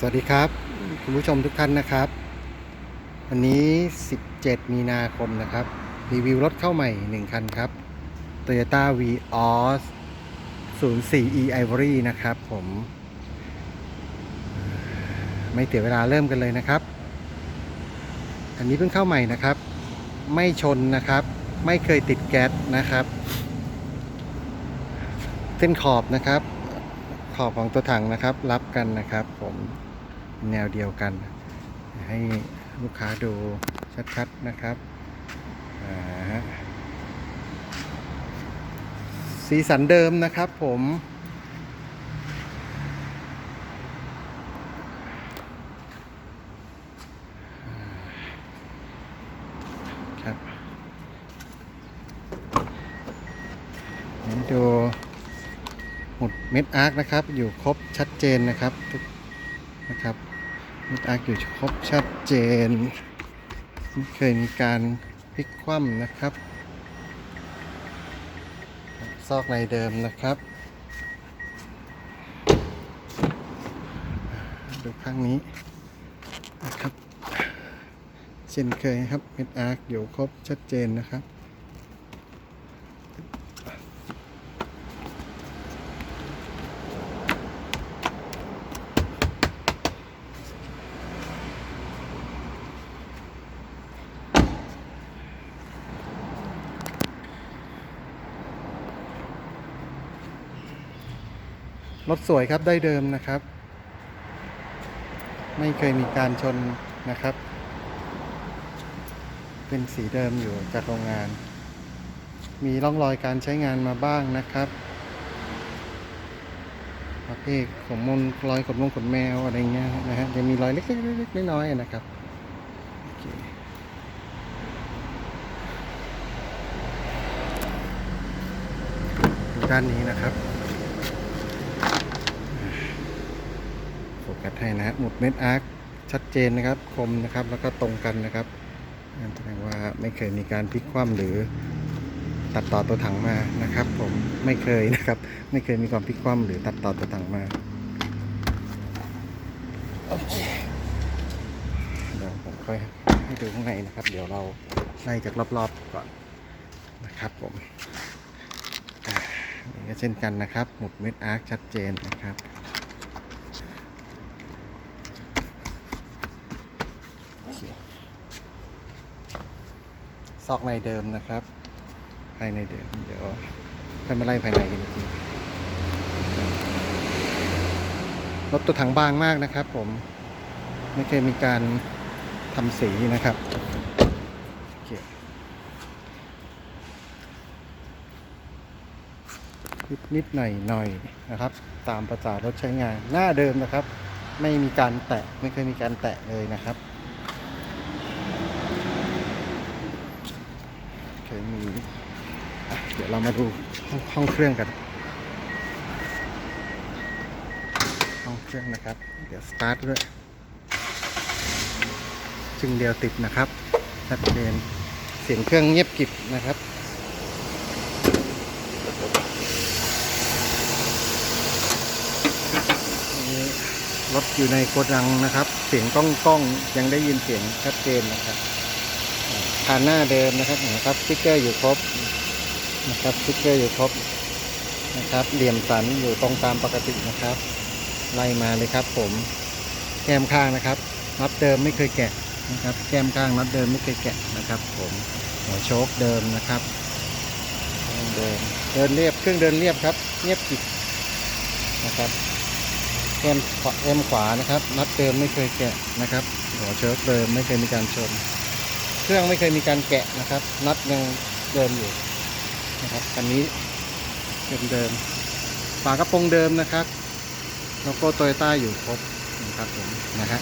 สวัสดีครับ คุณผู้ชมทุกท่านนะครับ วันนี้ 17 มีนาคมนะครับ รีวิวรถเข้าใหม่ 1 คันครับ Toyota Vios 04 e Ivory นะครับผม ไม่เสียเวลาเริ่มกันเลยนะครับ อันนี้เพิ่งเข้าใหม่นะครับ ไม่ชนนะครับ ไม่เคยติดแก๊สนะครับ เส้นขอบนะครับขอบของตัวถังนะครับ รับกันนะครับผม แนวเดียวกัน ให้ลูกค้าดูชัดๆนะครับสีสันเดิมนะครับผมครับดูหมุดเม็ดอาร์คนะครับ อยู่ครบชัดเจนนะครับทุก นะครับเม็ดอาร์อยู่ครบชัดเจนไม่เคยมีการพลิกคว่ำนะครับ ซอกในเดิมนะครับ ดูข้างนี้นะครับ เช่นเคยครับเม็ดอาร์อยู่ครบชัดเจนนะครับ รถสวยครับได้เดิมนะครับ ไม่เคยมีการชนนะครับ เป็นสีเดิมอยู่จากโรงงาน มีร่องรอยการใช้งานมาบ้างนะครับประเภทขนมนรอยขนมงขนแมวอะไรเงี้ยนะฮะจะมีรอยเล็กๆน้อยๆนะครับดูด้านนี้นะครับ โฟ กัสให้นะฮะหมุดเม็ดอาร์คชัดเจนนะครับคมนะครับแล้วก็ตรงกันนะครับแสดงว่าไม่เคยมีการพลิกคว่ำหรือตัดต่อตัวถังมานะครับ ผมไม่เคยนะครับ ไม่เคยมีความพลิกคว่ำหรือตัดต่อตัวถังมาโอเคเดี๋ยวผมค่อยให้ดูข้างในนะครับ เดี๋ยวเราไล่จากรอบๆก่อนนะครับผมนี่ก็เช่นกันนะครับ หมุดเม็ดอาร์คชัดเจนนะครับ ซอกในเดิมนะครับ ภายในเดิม เดี๋ยวค่อยมาไล่ภายในกันอีกทีรถตัวถังบางมากนะครับ ผม ไม่เคยมีการทำสีนะครับนิดนิดหน่อยหน่อยนะครับ ตามประษารถใช้งานหน้าเดิมนะครับ ไม่มีการแตะไม่เคยมีการแตะเลยนะครับ เคยมีอะเดี๋ยวเรามาดูห้องเครื่องกันห้องเครื่องนะครับ เดี๋ยวสตาร์ทด้วยจึงเดียวติดนะครับชัดเจนเสียงเครื่องเงียบกริบนะครับรถอยู่ในโกดังนะครับ เสียงก้องก้องยังได้ยินเสียงชัดเจนนะครับผ่านหน้าเดิมนะครับนะครับสติ๊กเกอร์อยู่ครบ นะครับสติ๊กเกอร์อยู่ครบนะครับ เหลี่ยมสันอยู่ตรงตามปกตินะครับ ไล่มาเลยครับ ผมแก้มข้างนะครับน็อตเดิมไม่เคยแกะนะครับ แก้มข้างน็อตเดิมไม่เคยแกะนะครับ ผมหัวโชคเดิมนะครับเดิมเดินเรียบเครื่องเดินเรียบครับเงียบกิบนะครับแก้มขวาแก้มขวานะครับน็อตเดิมไม่เคยแกะนะครับ หัวโชคเดิมไม่เคยมีการชน เครื่องไม่เคยมีการแกะนะครับน็อตยังเดิมอยู่ นะครับคันนี้เดิมเดิมๆฝากระโปรงเดิมนะครับโลโก้โตโยต้าอยู่ครบนะครับผมนะฮะ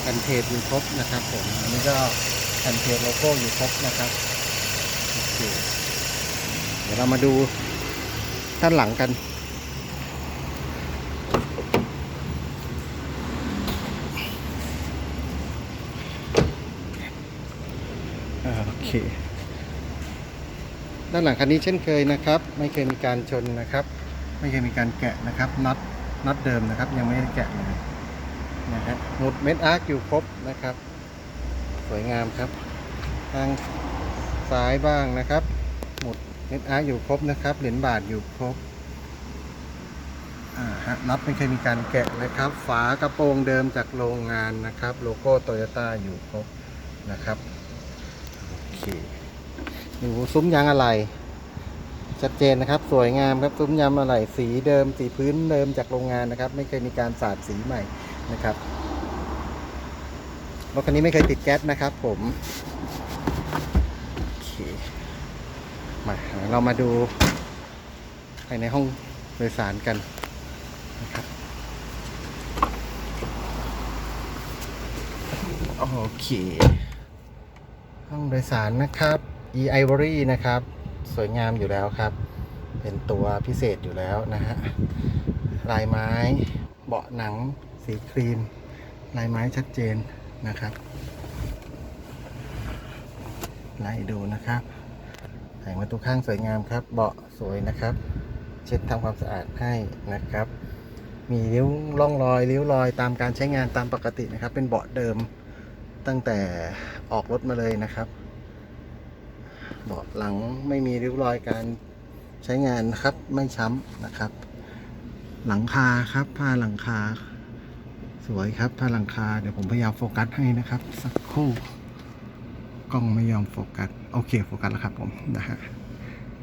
แผ่นเพจอยู่ครบนะครับผมอันนี้ก็แผ่นเพจโลโก้อยู่ครบนะครับโอเคเดี๋ยวเรามาดูด้านหลังกันโอเค ด้านหลังคันนี้เช่นเคยนะครับ ไม่เคยมีการชนนะครับ ไม่เคยมีการแกะนะครับน็อตน็อตเดิมนะครับ ยังไม่ได้แกะเลยนะฮะหมุดเม็ดอาร์คอยู่ครบนะครับ สวยงามครับ ทางซ้ายบ้างนะครับ หมุดเม็ดอาร์คอยู่ครบนะครับ เหรียญบาทอยู่ครบอ่าฮะน็อตไม่เคยมีการแกะนะครับ ฝากระโปรงเดิมจากโรงงานนะครับ โลโก้โตโยต้าอยู่ครบนะครับโอเค ดูซุ้มยางอะไหล่ชัดเจนนะครับ สวยงามครับซุ้มยางอะไหล่สีเดิมสีพื้นเดิมจากโรงงานนะครับ ไม่เคยมีการสาดสีใหม่นะครับรถคันนี้ไม่เคยติดแก๊สนะครับ ผมโอเคมาเรามาดูภายในห้องโดยสารกันนะครับโอเค ห้องโดยสารนะครับ e ivory นะครับ สวยงามอยู่แล้วครับ เป็นตัวพิเศษอยู่แล้วนะฮะ ลายไม้เบาะหนังสีครีม ลายไม้ชัดเจนนะครับ ไล่ดูนะครับแผงประตูข้างสวยงามครับ เบาะสวยนะครับ เช็ดทำความสะอาดให้นะครับมีริ้วร่องรอยริ้วรอยตามการใช้งานตามปกตินะครับ เป็นเบาะเดิมตั้งแต่ออกรถมาเลยนะครับ เบาะหลังไม่มีริ้วรอยการใช้งานนะครับ ไม่ช้ำนะครับ หลังคาครับผ้าหลังคา สวยครับผ้าหลังคาเดี๋ยวผมพยายามโฟกัสให้นะครับ สักครู่กล้องไม่ยอมโฟกัสโอเคโฟกัสแล้วครับผมนะฮะ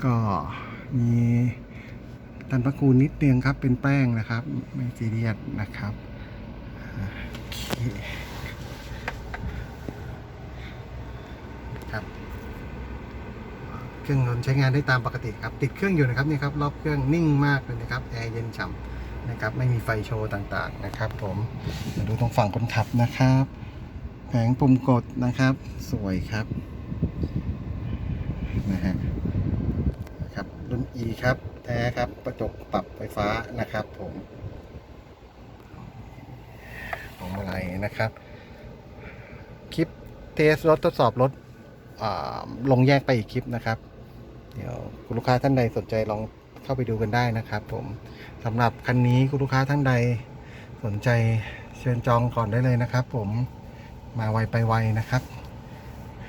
ก็มีตันพระคูนิดนึงครับเป็นแป้งนะครับ ไม่ซีเรียสนะครับโอเคครับ เครื่องยนต์ใช้งานได้ตามปกติครับติดเครื่องอยู่นะครับนี่ครับรอบเครื่องนิ่งมากเลยนะครับแอร์เย็นฉ่ำนะครับไม่มีไฟโชว์ต่างๆนะครับ ผมมาดูตรงฝั่งคนขับนะครับ แผงปุ่มกดนะครับ สวยครับนะฮะนะครับรุ่น E ครับแท้ครับกระจกปรับไฟฟ้านะครับผมของอะไรนะครับ คลิปเทสรถทดสอบรถลงแยกไปอีกคลิปนะครับ เดี๋ยวคุณลูกค้าท่านใดสนใจลองเข้าไปดูกันได้นะครับ ผมสำหรับคันนี้คุณลูกค้าท่านใดสนใจเชิญจองก่อนได้เลยนะครับ ผมมาไวไปไวนะครับ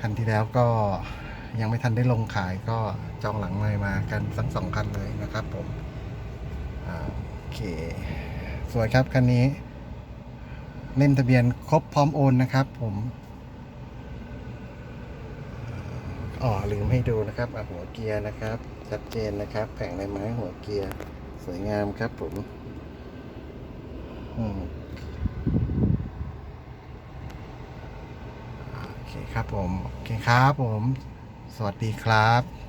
คันที่แล้วก็ยังไม่ทันได้ลงขายก็จองหลังเลยมากันสักสองคันเลยนะครับผมโอเค สวยครับคันนี้ เล่มทะเบียนครบพร้อมโอนนะครับผม อ๋อลืมให้ดูนะครับอะหัวเกียร์นะครับ ชัดเจนนะครับ แผงลายไม้หัวเกียร์สวยงามครับผมอืมโอเคครับผม โอเคครับผม สวัสดีครับ